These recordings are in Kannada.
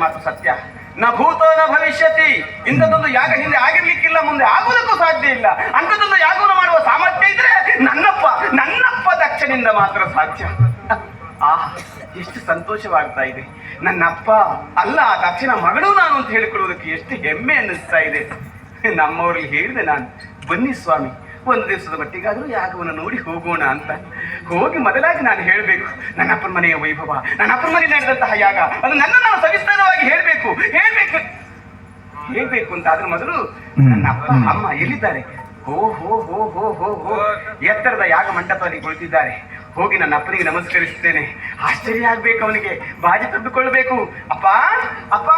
ಬ್ರಾಹ್ಮಣರಾಡಿದ ಮಾತು ಸತ್ಯ. ನ ಭೂತ ನ ಭವಿಷ್ಯತಿ. ಇಂಥದ್ದೊಂದು ಯಾಗ ಹಿಂದೆ ಆಗಿರ್ಲಿಕ್ಕಿಲ್ಲ, ಮುಂದೆ ಆಗುವುದಕ್ಕೂ ಸಾಧ್ಯ ಇಲ್ಲ. ಅಂಥದ್ದೊಂದು ಯಾಗವನ್ನು ಮಾಡುವ ಸಾಮರ್ಥ್ಯ ಇದ್ರೆ ನನ್ನಪ್ಪ ನನ್ನಪ್ಪ ದಕ್ಷನಿಂದ ಮಾತ್ರ ಸಾಧ್ಯ. ಆ, ಎಷ್ಟು ಸಂತೋಷವಾಗ್ತಾ ಇದೆ. ನನ್ನಪ್ಪ ಅಲ್ಲ, ಆ ದಕ್ಷಿಣ ಮಗಳು ನಾನು ಅಂತ ಹೇಳಿಕೊಳ್ಳುವುದಕ್ಕೆ ಎಷ್ಟು ಹೆಮ್ಮೆ ಅನ್ನಿಸ್ತಾ ಇದೆ. ನಮ್ಮವರಲ್ಲಿ ಹೇಳಿದೆ ನಾನು, ಬನ್ನಿ ಸ್ವಾಮಿ. ಒಂದು ದಿವಸದ ಮಟ್ಟಿಗಾದರೂ ಯಾಗವನ್ನು ನೋಡಿ ಹೋಗೋಣ ಅಂತ. ಹೋಗಿ ಮೊದಲಾಗಿ ನಾನು ಹೇಳಬೇಕು ನನ್ನ ಅಪ್ಪನ ಮನೆಯ ವೈಭವ ನನ್ನ ಅಪ್ಪನ ಮನೆ ನಡೆದಂತಹ ಯಾಗ ಅದು ನನ್ನ ನಾನು ಸವಿಸ್ತಾರವಾಗಿ ಹೇಳಬೇಕು ಹೇಳಬೇಕು. ಹೇಳಬೇಕು ಅಂತ ಆದ್ರೆ ಮೊದಲು ನನ್ನ ಅಪ್ಪ ಅಮ್ಮ ಎಲ್ಲಿದ್ದಾರೆ? ಹೋ ಹೋ ಹೋ ಹೋ ಹೋ ಹೋ. ಎತ್ತರದ ಯಾಗ ಮಂಟಪದಲ್ಲಿ ಕುಳಿತಿದ್ದಾರೆ. ಹೋಗಿ ನನ್ನ ಅಪ್ಪನಿಗೆ ನಮಸ್ಕರಿಸುತ್ತೇನೆ. ಆಶ್ಚರ್ಯ ಆಗ್ಬೇಕು ಅವನಿಗೆ. ಬಾಜಿ ತಬ್ಬಿಕೊಳ್ಬೇಕು ಅಪ್ಪ ಅಪ್ಪ.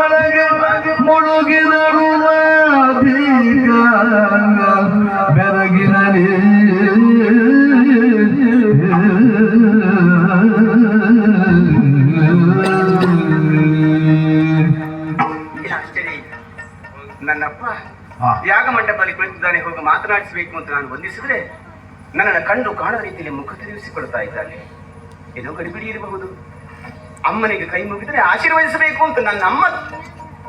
ಒಳಗೆ ಮುಳುಗಿದರು ಬೆರಗಿನಲ್ಲಿ ನನ್ನಪ್ಪ ಯಾಗ ಮಂಟಪದಲ್ಲಿ ಕುಳಿತಿದ್ದಾನೆ ಹೋಗಿ ಮಾತನಾಡಿಸಬೇಕು ಅಂತ ನಾನು ವಂದಿಸಿದ್ರೆ ನನ್ನನ್ನು ಕಂಡು ಕಾಣದ ರೀತಿಯಲ್ಲಿ ಮುಖ ತಿರುಗಿಸಿಕೊಳ್ತಾ ಇದ್ದಾನೆ. ಏನೋ ಗಡಿಬಿಡಿ ಇರಬಹುದು. ಅಮ್ಮನಿಗೆ ಕೈ ಮುಗಿದ್ರೆ ಆಶೀರ್ವದಿಸಬೇಕು ಅಂತ ನನ್ನ ಅಮ್ಮ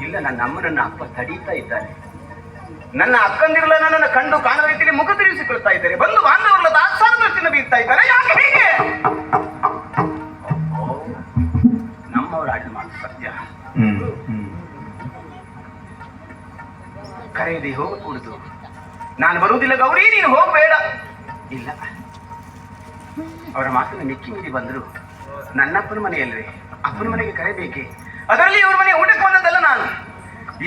ಇಲ್ಲ ನನ್ನ ಅಮ್ಮನನ್ನ ಅಪ್ಪ ತಡೀತಾ ಇದ್ದಾನೆ ನನ್ನ ಅಕ್ಕಂದಿರಲ್ಲ ನನ್ನನ್ನು ಕಂಡು ಕಾಣದ ರೀತಿಯಲ್ಲಿ ಮುಖ ತಿರುಗಿಸಿಕೊಳ್ತಾ ಇದ್ದಾರೆ. ಬಂದು ಬಾಂಧವರಲ್ಲ ದಾಸಾರ ದೃಷ್ಟಿನ ಬೀರ್ತಾ ಇದ್ದಾರೆ. ಯಾಕೆ ಹೀಗೆ? ನಮ್ಮವರ ಅಡ್ಡ ಮಾತು ಸತ್ಯ. ಕರೆಯದೆ ಹೋಗಕೂಡುದು. ನಾನು ಬರುವುದಿಲ್ಲ ಗೌರಿ ನೀನು ಹೋಗಬೇಡ. ಇಲ್ಲ. ಅವರ ಮಾತನ್ನು ಮಿಕ್ಕಿ ಮೀರಿ ಬಂದರು. ನನ್ನಪ್ಪನ ಮನೆಯಲ್ವೇ? ಅಪ್ಪನ ಮನೆಗೆ ಕರೆಯಬೇಕೆ ಅದರಲ್ಲಿ ಇವ್ರ ಮನೆ ಊಟಕ್ಕೆ ಬಂದದ್ದಲ್ಲ ನಾನು.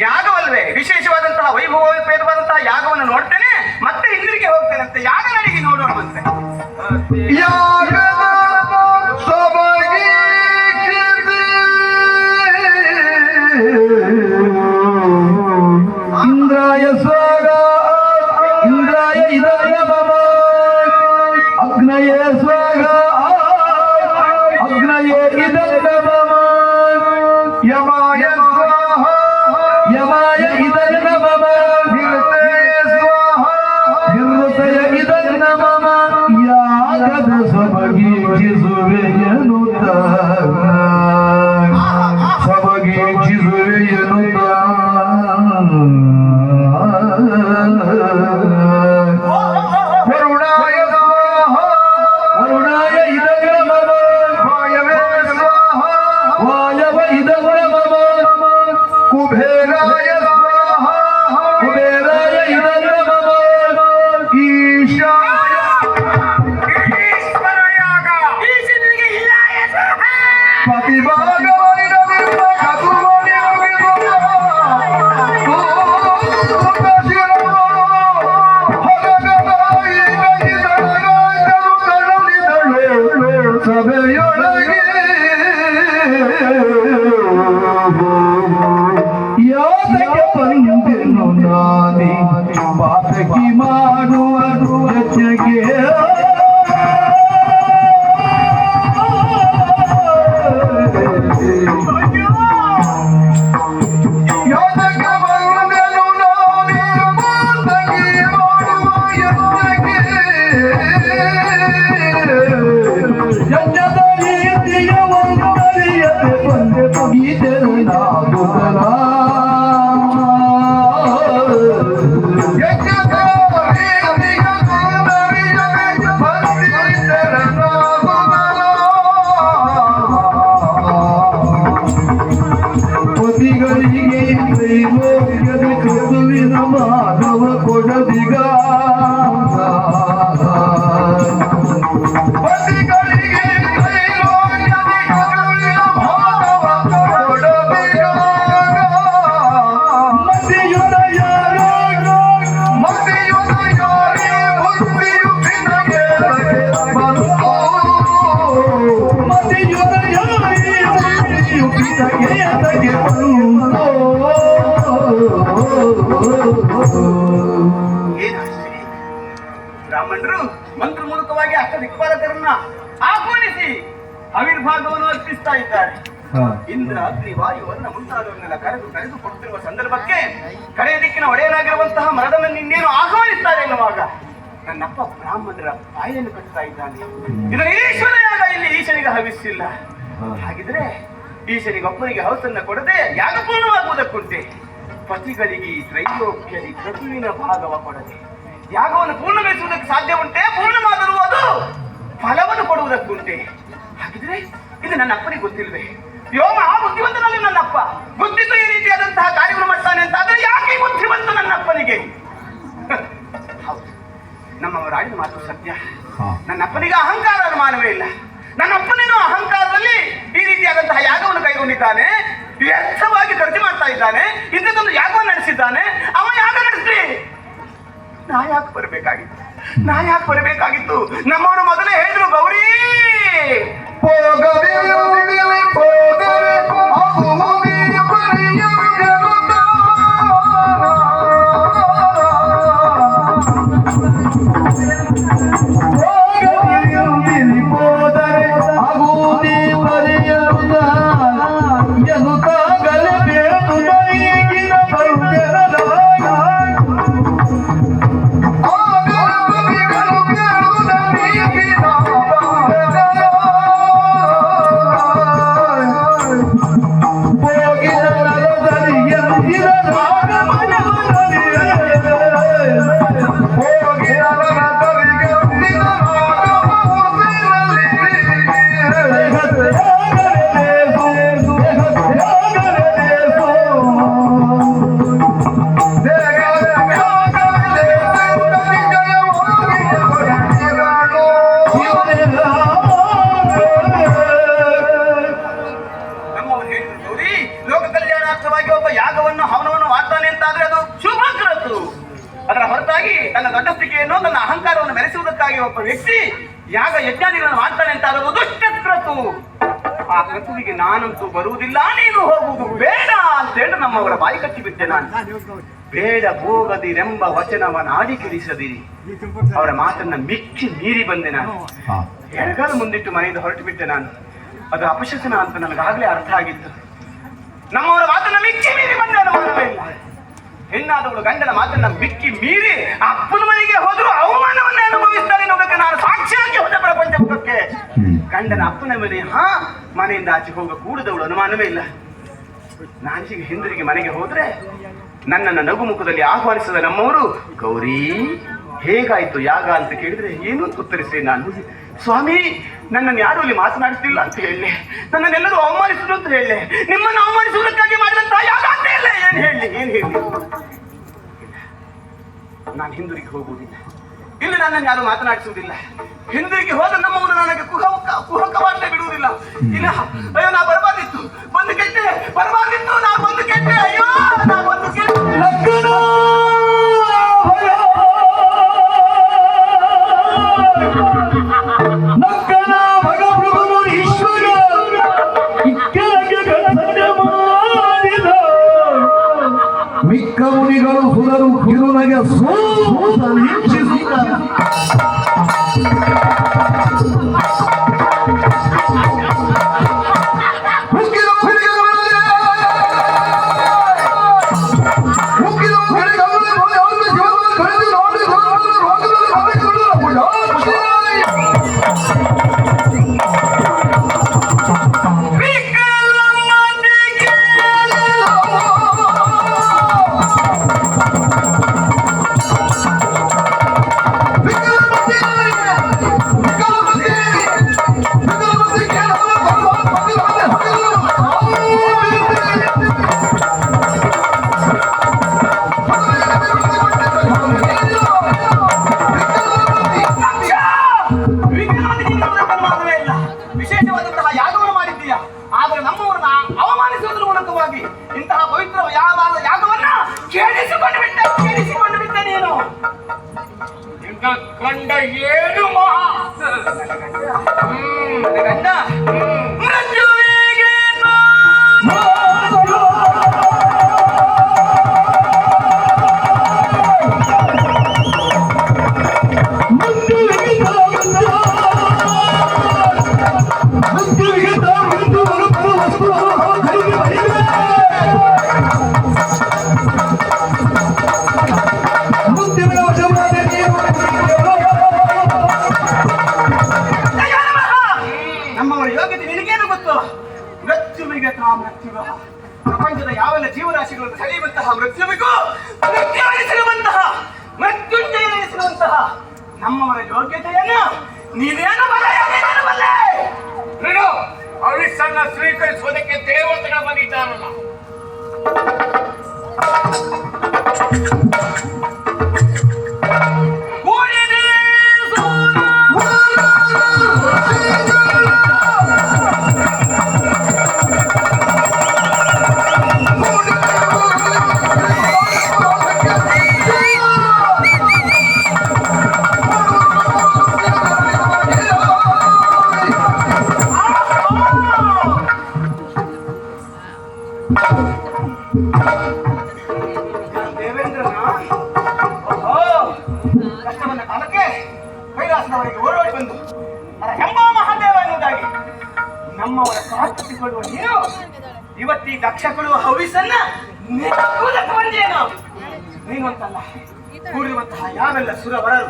ಯಾಗವಲ್ವೇ? ವಿಶೇಷವಾದಂತಹ ವೈಭವೋಪೇತವಾದಂತಹ ಯಾಗವನ್ನು ನೋಡ್ತೇನೆ, ಮತ್ತೆ ಹಿಂದಿರುಗಿ ಹೋಗ್ತೇನಂತೆ ಯಾಗ ನಡಿಗೆ ನೋಡೋಣವಂತೆ ಯಾಗದ ಯಾಗದ ಸಬಗೀಚಿಸುವೆಯನುತ್ತ ರೀತಿಯ ಒಂದು ಅರಿಯದೆ ಬಂದೆ ಮುಗಿದರು ನಾಗುತ್ತಲ Oh, oh, oh, oh, oh. ಬ್ರಾಹ್ಮಣರು ಮಂತ್ರ ಮೂಲಕವಾಗಿ ಅಷ್ಟ ದಿಕ್ಪಾಲಕರನ್ನ ಆಹ್ವಾನಿಸಿ ಆವಿರ್ಭಾಗವನ್ನು ಅರ್ಪಿಸ್ತಾ ಇದ್ದಾರೆ. ಇಂದ್ರ ಅಗ್ನಿ ವಾಯುವನ್ನ ಮುಂತಾದವನ್ನೆಲ್ಲ ಕರೆದು ಕರೆದು ಕೊಡ್ತಿರುವ ಸಂದರ್ಭಕ್ಕೆ ಕಡೆಯ ದಿಕ್ಕಿನ ಒಡೆಯನಾಗಿರುವಂತಹ ಮರದನ್ನು ಇನ್ನೇನು ಆಹ್ವಾನಿಸ್ತಾರೆ ಎನ್ನುವಾಗ ನನ್ನಪ್ಪ ಬ್ರಾಹ್ಮಣರ ಬಾಯನ್ನು ಕಟ್ತಾ ಇದ್ದಾನೆ. ಇದನ್ನು ಈಶ್ವರಯಾಗ ಇಲ್ಲಿ ಈಶನಿಗೆ ಹವಿಸಿಲ್ಲ. ಹಾಗಿದ್ರೆ ಈಶನಿಗೆ ಒಬ್ಬನಿಗೆ ಹೌಸನ್ನ ಕೊಡದೆ ಯಾಗ ಪೂರ್ಣವಾಗುವುದಕ್ಕುಂಟೆ ಪತಿಗಳಿಗೆ ಈ ತ್ರೈಲೋಕ್ಯದಿ ಪ್ರಭುವಿನ ಭಾಗವ ಕೊಡದೆ ಯಾಗವನ್ನು ಪೂರ್ಣಗೊಳಿಸುವುದಕ್ಕೆ ಸಾಧ್ಯ ಉಂಟೆ? ಪೂರ್ಣವಾದರೂ ಅದು ಫಲವನ್ನು ಕೊಡುವುದಕ್ಕುಂಟೆ ಹಾಗಿದ್ರೆ ಇದು ನನ್ನ ಅಪ್ಪನಿಗೆ ಗೊತ್ತಿಲ್ವೇ? ಯೋಮ ಆ ಬುದ್ಧಿವಂತನಲ್ಲಿ ನನ್ನಪ್ಪ ಬುದ್ಧಿಸು ಈ ರೀತಿಯಾದಂತಹ ಕಾರ್ಯವನ್ನು ಮಾಡ್ತಾನೆ ಅಂತ ಆದ್ರೆ ಯಾಕೆ ಬುದ್ಧಿವಂತ ನನ್ನ ಅಪ್ಪನಿಗೆ? ಹೌದು. ನಮ್ಮವರ ಆಡಿದ ಮಾತು ಸತ್ಯ. ನನ್ನ ಅಪ್ಪನಿಗೆ ಅಹಂಕಾರ ಅನುಮಾನವೇ ಇಲ್ಲ. ನನ್ನ ಅಪ್ಪನೇನು ಅಹಂಕಾರದಲ್ಲಿ ಈ ರೀತಿಯಾದಂತಹ ಯಾಗವನ್ನು ಕೈಗೊಂಡಿದ್ದಾನೆ. ವ್ಯರ್ಥವಾಗಿ ಖರ್ಚು ಮಾಡ್ತಾ ಇದ್ದಾನೆ. ಇಂಥದ್ದೊಂದು ಯಾಗವನ್ನು ನಡೆಸಿದ್ದಾನೆ. ಅವ ಯಾಗ ನಡೆಸ್ಲಿ. ನಾ ಯಾಕೆ ಬರಬೇಕಾಗಿತ್ತು? ನಾ ಯಾಕೆ ಬರಬೇಕಾಗಿತ್ತು? ನಮ್ಮವರು ಮೊದಲೇ ಹೇಳಿದ್ರು ಗೌರಿ. ನಮ್ಮವರು ಒಬ್ಬ ವ್ಯಕ್ತಿ ಯಾಗ ಯಜ್ಞಾನಿಗಳನ್ನು ಮಾಡ್ತಾನೆ ಅಂತ ಅದು ದುಷ್ಟಕ್ರತು ಆ ಕ್ರತುವಿಗೆ ನಾನಂತೂ ಬರುವುದಿಲ್ಲ ನೀನು ಹೋಗುವುದು ಬೇಡ ಅಂತ ಹೇಳಿ ನಮ್ಮವರ ಬಾಯಿ ಕಟ್ಟಿಬಿಟ್ಟೆ ನಾನು. ಬೇಡ ಹೋಗದಿರೆಂಬ ವಚನವನ್ನ ಆಡಿ ಕೆಡಿಸದಿರಿ ಅವರ ಮಾತನ್ನ ಮಿಕ್ಕಿ ಮೀರಿ ಬಂದೆ ನಾನು. ಎಡಗಾಲು ಮುಂದಿಟ್ಟು ಮನೆಯಿಂದ ಹೊರಟು ಬಿಟ್ಟೆ ನಾನು. ಅದು ಅಪಶಕನ ಅಂತ ನನಗಾಗಲೇ ಅರ್ಥ ಆಗಿತ್ತು. ನಮ್ಮವರ ಮಾತನ್ನ ಮಿಕ್ಕಿ ಮೀರಿ ಬಂದ ಹೆಣ್ಣಾದವಳು ಗಂಡನ ಮಾತನ್ನ ಮಿಕ್ಕಿ ಮೀರಿ ಅಪ್ಪನ ಮನೆಗೆ ಹೋದ್ರು ಅವಮಾನವನ್ನ ನಾನು ಸಾಕ್ಷಿಯಾಗಿ ಹೋದ ಪ್ರಪಂಚ ಮುಖಕ್ಕೆ ಗಂಡನ ಅಪ್ಪನ ಮನೆ ಹಾ ಮನೆಯಿಂದ ಆಚೆ ಹೋಗ ಕೂಡದವಳು ಅನುಮಾನವೇ ಇಲ್ಲ. ನಾಚಿಗೆ ಹಿಂದಿರುಗಿ ಮನೆಗೆ ಹೋದ್ರೆ ನನ್ನನ್ನು ನಗುಮುಖದಲ್ಲಿ ಆಹ್ವಾನಿಸಿದ ನಮ್ಮವರು ಗೌರಿ ಹೇಗಾಯ್ತು ಯಾಗ ಅಂತ ಕೇಳಿದ್ರೆ ಏನು ಅಂತ ಉತ್ತರಿಸಿ ನಾನು. ಸ್ವಾಮಿ ನನ್ನನ್ನು ಯಾರು ಅಲ್ಲಿ ಮಾತನಾಡಿಸ್ತಿಲ್ಲ ಅಂತ ಹೇಳಿ. ನನ್ನನ್ನೆಲ್ಲರೂ ಅವಮಾನಿಸಿದ್ರು ಅಂತ ಹೇಳಿ. ನಿಮ್ಮನ್ನು ಅವಮಾನಿಸುವುದಕ್ಕಾಗಿ ಮಾಡಿದಂತ ಯಾಗ ಅಂತ ಹೇಳಿ. ಏನ್ ಹೇಳಿ ಏನ್ ಹೇಳಿ? ನಾನು ಹಿಂದಿರುಗಿ ಹೋಗುವುದಿಲ್ಲ. ಇಲ್ಲಿ ನನ್ನನ್ನು ಯಾರು ಮಾತನಾಡಿಸುವುದಿಲ್ಲ. ಹಿಂದಿರುಗಿ ಹೋದ ನಮ್ಮವರು ನನಗೆ ಕುಹಕ ಕುಹಕವಾಗಲೇ ಬಿಡುವುದಿಲ್ಲ. ಇಲ್ಲ, ಅಯ್ಯೋ, ನಾ ಬರಬಾರ್ದಿತ್ತು. ಬಂದು ಕೆಟ್ಟೆ, ಬರಬಾರ್ದಿತ್ತು. ನಾ ಬಂದು ಕೆಟ್ಟೆ, ಅಯ್ಯೋ, ನಾ ಬಂದು ಕೆಟ್ಟೆ. 3日後にガラスなる振るなぎゃそうだね。静 ಕಂಡ ಮೃತ್ಯುವಿಗತ ಮೃತ್ಯುವ. ಪ್ರಪಂಚದ ಯಾವೆಲ್ಲ ಜೀವರಾಶಿಗಳನ್ನು ಸೆಳೆಯುವಂತಹ ಮೃತ್ಯುವಿಗೂ ಮೃತ್ಯುವೆನಿಸಿರುವಂತಹ ಮೃತ್ಯುಂಜಯವೆನಿಸಿರುವಂತಹ ನಮ್ಮವರ ಯೋಗ್ಯತೆಯನ್ನು ನೀನೇನು ಬಲ್ಲೆ ನೀನು ಅವಿಸನ್ನ ಸ್ವೀಕರಿಸುವುದಕ್ಕೆ ದೇವತೆಗಳ ಬಂದಿದ್ದಾನಲ್ಲ ಓಹೋ ಕಷ್ಟವನ್ನ ಕಾಲಕ್ಕೆ ಕೈಲಾಸದವರೆಗೆ ಓಡೋಡಿ ಬಂದು ಹೆಂಬ ಮಹಾದೇವ ಎನ್ನುವುದಾಗಿ ನಮ್ಮವರ ಪ್ರಾರ್ಥಿಸಿಕೊಳ್ಳುವ ನೀನು ಇವತ್ತಿ ದಕ್ಷ ಕೊಡುವ ಹವಿಸನ್ನ ಬಂದೇನು ನೀನಂತಲ್ಲ ಕೂಡಿರುವಂತಹ ಯಾವೆಲ್ಲ ಸುರವರರು,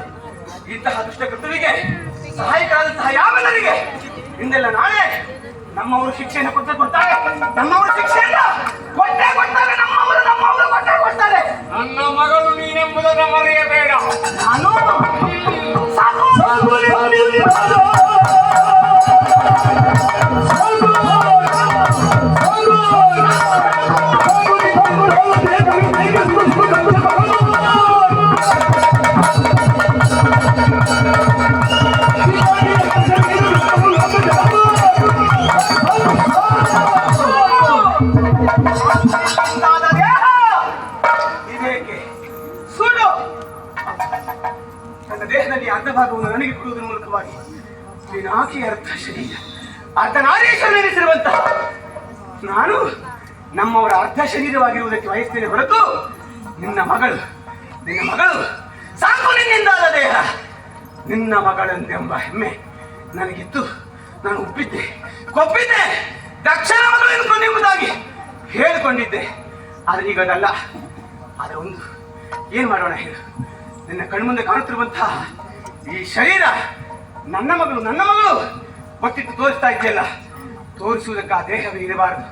ಇಂತಹ ದುಷ್ಟ ಕೃತುವಿಗೆ ಸಹಾಯಕರಾದಂತಹ ಯಾವೆಲ್ಲರಿಗೆ, ಇಂದೆಲ್ಲ ನಾಳೆ ನಮ್ಮವರು ಶಿಕ್ಷೆಯನ್ನು ಕೊಟ್ಟೆ ಕೊಡ್ತಾರೆ. ವಿನಾಕಿ ಅರ್ಥ ಶರೀರ ಆತನ ನೆನೆಸಿರುವಂತಹ ನಾನು ನಮ್ಮವರ ಅರ್ಧ ಶರೀರವಾಗಿರುವುದಕ್ಕೆ ವಯಸ್ಸಿನ ಹೊರತು ನಿನ್ನ ಮಗಳು ನಿನ್ನ ಮಗಳು ಸಾಕು ನಿನ್ನಿಂದಾದ ದೇಹ. ನಿನ್ನ ಮಗಳಂತೆಂಬ ಹೆಮ್ಮೆ ನನಗಿತ್ತು. ನಾನು ಒಪ್ಪಿದ್ದೆ, ಕೊಪ್ಪಿದ್ದೆ ದಕ್ಷಿಣ ಮಗಳು ಎಂಬುದಾಗಿ ಹೇಳಿಕೊಂಡಿದ್ದೆ. ಆದರೆ ಈಗ ಅದಲ್ಲ. ಆದರೆ ಒಂದು, ಏನು ಮಾಡೋಣ ಹೇಳು? ನಿನ್ನ ಕಣ್ಮುಂದೆ ಕಾಣುತ್ತಿರುವಂತಹ ಈ ಶರೀರ ನನ್ನ ಮಗಳು ನನ್ನ ಮಗಳು! ಬಟ್ಟಿಟ್ಟು ತೋರಿಸ್ತಾ ಇದೆಯಲ್ಲ? ತೋರಿಸುವುದಕ್ಕೆ ಆ ದೇಹವೇ ಇರಬಾರದು.